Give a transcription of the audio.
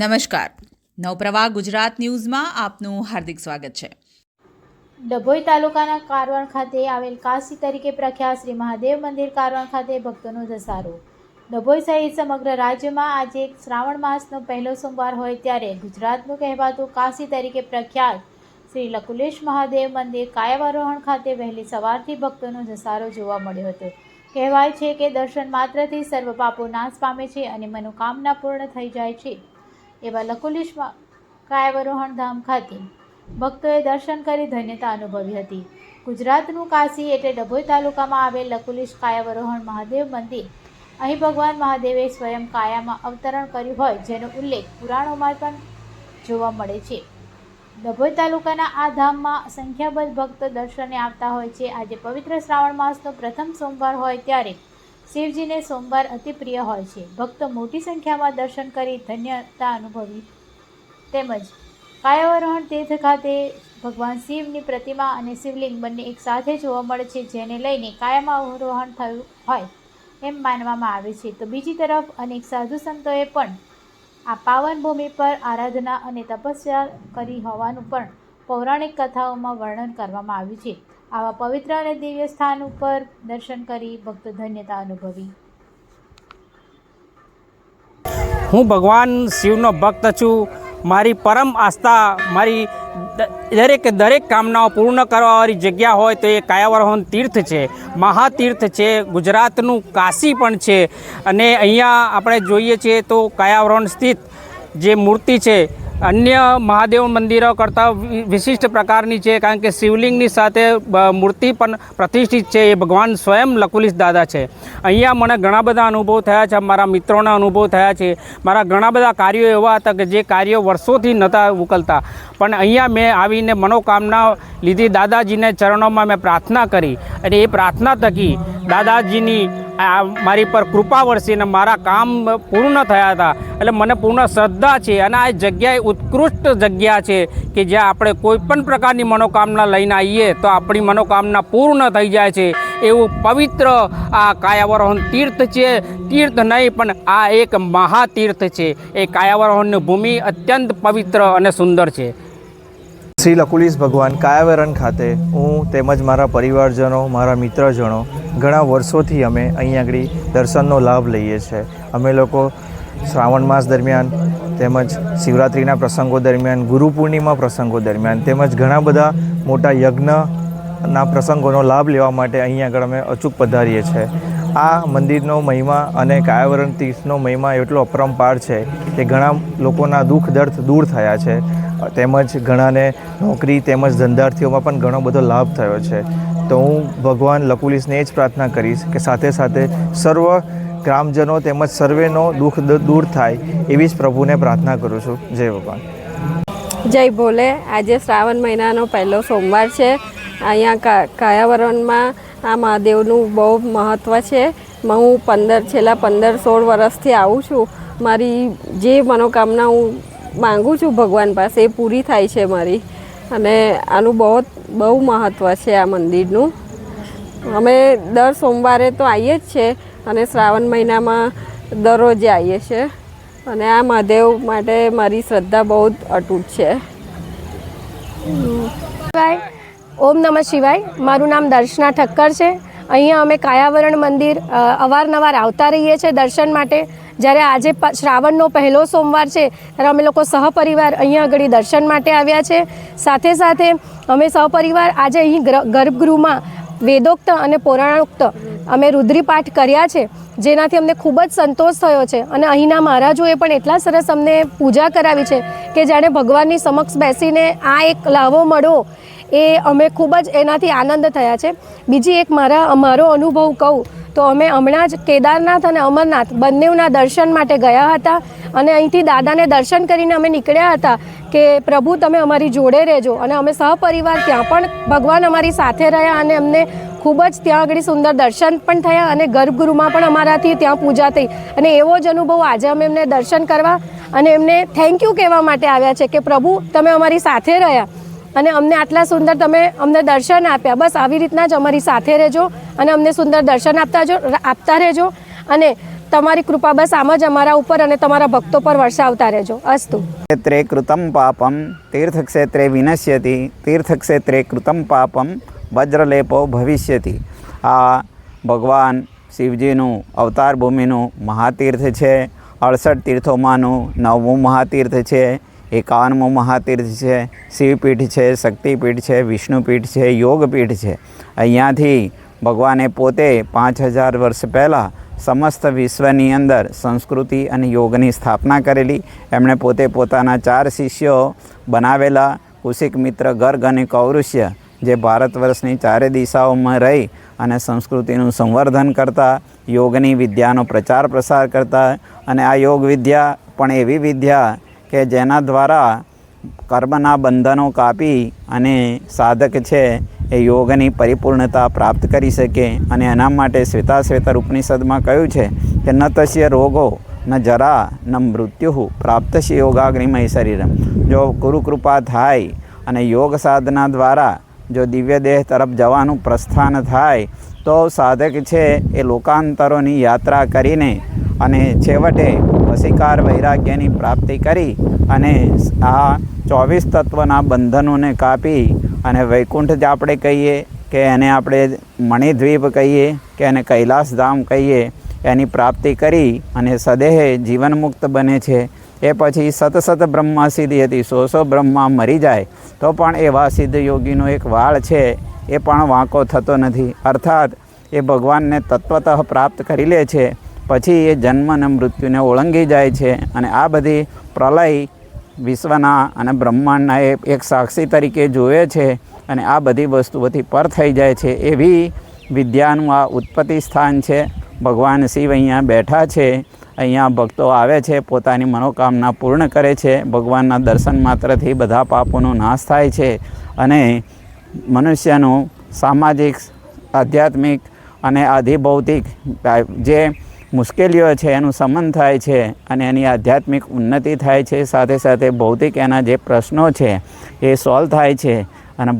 નમસ્કાર. નવપ્રવાહ ગુજરાત ન્યૂઝમાં આપનું હાર્દિક સ્વાગત છે. ડભોઈ તાલુકાના કારવણ ખાતે આવેલ કાશી તરીકે પ્રખ્યાત શ્રી મહાદેવ મંદિર કારવણ ખાતે ભક્તોનો ધસારો. ડભોઈ સહિત સમગ્ર રાજ્યમાં આજે શ્રાવણ માસનો પહેલો સોમવાર હોય ત્યારે ગુજરાતનું કહેવાતું કાશી તરીકે પ્રખ્યાત શ્રી લકુલેશ મહાદેવ મંદિર કાયાવારોહણ ખાતે વહેલી સવારથી ભક્તોનો ધસારો જોવા મળ્યો હતો. કહેવાય છે કે દર્શન માત્રથી સર્વ પાપો નાશ પામે છે અને મનોકામના પૂર્ણ થઈ જાય છે. એવા લકુલેશ મા- કાયાવરોહણ ધામ ખાતે ભક્તોએ દર્શન કરી ધન્યતા અનુભવી હતી. ગુજરાતનું કાશી એટલે ડભોઈ તાલુકામાં આવેલ લકુલીશ કાયાવરોહણ મહાદેવ મંદિર. અહીં ભગવાન મહાદેવે સ્વયં કાયામાં અવતરણ કર્યું હોય જેનો ઉલ્લેખ પુરાણોમાં પણ જોવા મળે છે. ડભોઈ તાલુકાના આ ધામમાં સંખ્યાબંધ ભક્તો દર્શને આવતા હોય છે. આજે પવિત્ર શ્રાવણ માસનો પ્રથમ સોમવાર હોય ત્યારે શિવજીને સોમવાર અતિ પ્રિય હોય છે. ભક્તો મોટી સંખ્યામાં દર્શન કરી ધન્યતા અનુભવી તેમજ કાયાવરોહણ તીર્થ ખાતે ભગવાન શિવની પ્રતિમા અને શિવલિંગ બંને એક સાથે જોવા મળે છે, જેને લઈને કાયામાં અવરોહણ થયું હોય એમ માનવામાં આવે છે. તો બીજી તરફ અનેક સાધુ સંતોએ પણ આ પાવન ભૂમિ પર આરાધના અને તપસ્યા કરી હોવાનું પણ પૌરાણિક કથાઓમાં વર્ણન કરવામાં આવ્યું છે. આવા પવિત્ર અને દિવ્ય સ્થાન ઉપર દર્શન કરી ભક્તો ધન્યતા અનુભવી. હું ભગવાન શિવનો ભક્ત છું. મારી પરમ આસ્થા, મારી દરેક દરેક કામનાઓ પૂર્ણ કરવાવાળી જગ્યા હોય તો એ કાયાવરોહણ તીર્થ છે. મહાતીર્થ છે, ગુજરાતનું કાશી પણ છે. અને અહીંયા આપણે જોઈએ છીએ તો કાયાવરોહણ સ્થિત જે મૂર્તિ છે અન્ય મહાદેવ મંદિરો કરતાં વિશિષ્ટ પ્રકારની છે, કારણ કે શિવલિંગની સાથે મૂર્તિ પણ પ્રતિષ્ઠિત છે, એ ભગવાન સ્વયં લકુલિશ દાદા છે. અહીંયા મને ઘણા બધા અનુભવ થયા છે, મારા મિત્રોના અનુભવ થયા છે. મારા ઘણા બધા કાર્યો એવા હતા કે જે કાર્યો વર્ષોથી નહોતા ઉકલતા. પણ અહીંયા મેં આવીને મનોકામના લીધી, દાદાજીને ચરણોમાં મેં પ્રાર્થના કરી. અને એ પ્રાર્થના થકી દાદાજીની આ મારી પર કૃપા વરસીને મારા કામ પૂર્ણ થયા હતા. એટલે મને પૂર્ણ શ્રદ્ધા છે અને આ જગ્યાએ ઉત્કૃષ્ટ જગ્યા છે કે જ્યાં આપણે કોઈ પણ પ્રકારની મનોકામના લઈને આવીએ તો આપણી મનોકામના પૂર્ણ થઈ જાય છે. એવું પવિત્ર આ કાયાવરોહણ તીર્થ છે. તીર્થ નહીં, પણ આ એક મહાતીર્થ છે. એ કાયાવરોહણની ભૂમિ અત્યંત પવિત્ર અને સુંદર છે. શ્રી લકુલીસ ભગવાન કાયાવરણ ખાતે હું તેમજ મારા પરિવારજનો, મારા મિત્રજનો ઘણા વર્ષોથી અમે અહીં આગળ દર્શનનો લાભ લઈએ છીએ અમે લોકો શ્રાવણ માસ દરમિયાન તેમજ શિવરાત્રિના પ્રસંગો દરમિયાન, ગુરુ પૂર્ણિમા પ્રસંગો દરમિયાન તેમજ ઘણા બધા મોટા યજ્ઞના પ્રસંગોનો લાભ લેવા માટે અહીં આગળ અમે અચૂક પધારીએ છીએ આ મંદિરનો મહિમા અને કાયાવરણ તીર્થનો મહિમા એટલો અપરંપાર છે કે ઘણા લોકોના દુઃખ દર્દ દૂર થયા છે. તેમજ ઘણાને નોકરી તેમજ ધંધાર્થીઓમાં પણ ઘણો બધો લાભ થયો છે. તો હું ભગવાન લકુલિસને એ જ પ્રાર્થના કરીશ કે સાથે સાથે સર્વ ગ્રામજનો તેમજ સર્વેનો દુઃખ દૂર થાય એવી જ પ્રભુને પ્રાર્થના કરું છું. જય ભગવાન. જય ભોલે. આજે શ્રાવણ મહિનાનો પહેલો સોમવાર છે. અહીંયા કાયાવરણમાં આ મહાદેવનું બહુ મહત્ત્વ છે. હું પંદર, છેલ્લા પંદર, સોળ વર્ષથી આવું છું. મારી જે મનોકામના હું માગું છું ભગવાન પાસે એ પૂરી થાય છે મારી. અને આનું બહુ બહુ મહત્ત્વ છે આ મંદિરનું. અમે દર સોમવારે તો આવીએ જ છે અને શ્રાવણ મહિનામાં દરરોજે આવીએ છીએ અને આ મહાદેવ માટે મારી શ્રદ્ધા બહુ જ અટૂટ છે. ઓમ નમઃ શિવાય. મારું નામ દર્શના ઠક્કર છે. અહીંયા અમે કાયાવરણ મંદિર અવારનવાર આવતા રહીએ છીએ દર્શન માટે. જ્યારે આજે શ્રાવણનો પહેલો સોમવાર છે, ત્યારે અમે લોકો સહપરિવાર અહીંયા આગળ દર્શન માટે આવ્યા છે. સાથે સાથે અમે સહપરિવાર આજે અહીં ગ્ર- ગર્ભગૃહમાં વેદોક્ત અને પૌરાણોક્ત અમે રુદ્રીપાઠ કર્યા છે, જેનાથી અમને ખૂબ જ સંતોષ થયો છે. અને અહીંના મહારાજોએ પણ એટલા સરસ અમને પૂજા કરાવી છે કે જાણે ભગવાનની સમક્ષ બેસીને આ એક લાવો મળો એ અમે ખૂબ જ એનાથી આનંદ થયા છે. બીજી એક મારા, મારો અનુભવ કહું તો અમે હમણાં જ કેદારનાથ અને અમરનાથ બંનેના દર્શન માટે ગયા હતા અને અહીંથી દાદાને દર્શન કરીને અમે નીકળ્યા હતા કે પ્રભુ તમે અમારી જોડે રહેજો અને અમે સહપરિવાર ત્યાં પણ ભગવાન અમારી સાથે રહ્યા અને અમને ખૂબ જ ત્યાં આગળ સુંદર દર્શન પણ થયા અને ગર્ભગૃહમાં પણ અમારાથી ત્યાં પૂજા થઈ. અને એવો જ અનુભવ આજે અમે એમને દર્શન કરવા અને એમને થેન્ક યુ કહેવા માટે આવ્યા છે કે પ્રભુ તમે અમારી સાથે રહ્યા. અને અમને આટલા સુંદર તમે અમને દર્શન આપ્યા. બસ આવી રીતના જ અમારી સાથે રહેજો અને અમને સુંદર દર્શન આપતા જો આપતા રહેજો અને તમારી કૃપા બસ આમ જ અમારા ઉપર અને તમારા ભક્તો પર વર્ષાવતા રહેજો. અસ્તુ. ક્ષેત્રે કૃતમ પાપમ તીર્થક્ષેત્રે વિનશ્યતિ, તીર્થક્ષેત્રે કૃતમ પાપમ વજ્રલેપો ભવિષ્યતિ. આ ભગવાન શિવજીનું અવતાર ભૂમિનું મહાતીર્થ છે. અડસઠ તીર્થોમાંનું નવમું મહાતીર્થ છે. એકાવનમું મહાતીર્થ છે, શિવપીઠ છે, શક્તિપીઠ છે, વિષ્ણુપીઠ છે, યોગપીઠ છે. અહીંયાથી ભગવાને પોતે પાંચ હજાર વર્ષ પહેલાં સમસ્ત વિશ્વની અંદર સંસ્કૃતિ અને યોગની સ્થાપના કરેલી. એમણે પોતે પોતાના ચાર શિષ્યો બનાવેલા, કુશિક મિત્ર, ગર્ગ અને કૌરુષ્ય, જે ભારત વર્ષની ચારે દિશાઓમાં રહી અને સંસ્કૃતિનું સંવર્ધન કરતા, યોગની વિદ્યાનો પ્રચાર પ્રસાર કરતા અને આ યોગ વિદ્યા પણ એવી વિદ્યા કે જેના દ્વારા કર્મના બંધનો કાપી અને સાધક છે એ યોગની પરિપૂર્ણતા પ્રાપ્ત કરી શકે. અને એના માટે શ્વેતાશ્વેતર ઉપનિષદમાં કહ્યું છે કે ન તસ્ય રોગો, ન જરા, ન મૃત્યુ છે યોગાગ્નિમય શરીરમ. જો ગુરુકૃપા થાય અને યોગ સાધના દ્વારા જો દિવ્ય દેહ તરફ જવાનું પ્રસ્થાન થાય, તો સાધક છે એ લોકાંતરોની યાત્રા કરીને અને છેવટે વસીકાર વૈરાગ્યની પ્રાપ્તિ કરી અને આ ચોવીસ તત્વના બંધનોને કાપી અને વૈકુંઠ જ આપણે કહીએ કે એને આપણે મણિદ્વીપ કહીએ કે એને કૈલાસધામ કહીએ, એની પ્રાપ્તિ કરી અને સદેહે જીવનમુક્ત બને છે. એ પછી સત સત બ્રહ્મા સિદ્ધિ હતી. સો સો બ્રહ્મા મરી જાય તો પણ એવા સિદ્ધ યોગીનો એક વાળ છે. એ પણ વાંકો થતો નથી. અર્થાત એ ભગવાનને તત્વતઃ પ્રાપ્ત કરી લે છે. પછી એ જન્મ અને મૃત્યુને ઓળંગી જાય છે અને આ બધી પ્રલય વિશ્વના અને બ્રહ્માંડના એ એક સાક્ષી તરીકે જુએ છે અને આ બધી વસ્તુઓથી પર થઈ જાય છે એવી વિદ્યાનું આ ઉત્પત્તિ સ્થાન છે. ભગવાન શિવ અહીંયા બેઠા છે. અહીંયા ભક્તો આવે છે, પોતાની મનોકામના પૂર્ણ કરે છે. ભગવાનના દર્શન માત્રથી બધા પાપોનો નાશ થાય છે અને મનુષ્યનું સામાજિક, આધ્યાત્મિક અને આધિભૌતિક જે મુશ્કેલીઓ છે, એનું સમન થાય છે અને એની આધ્યાત્મિક ઉન્નતિ થાય છે. સાથે સાથે ભૌતિક એના જે પ્રશ્નો છે, એ સોલ્વ થાય છે. અને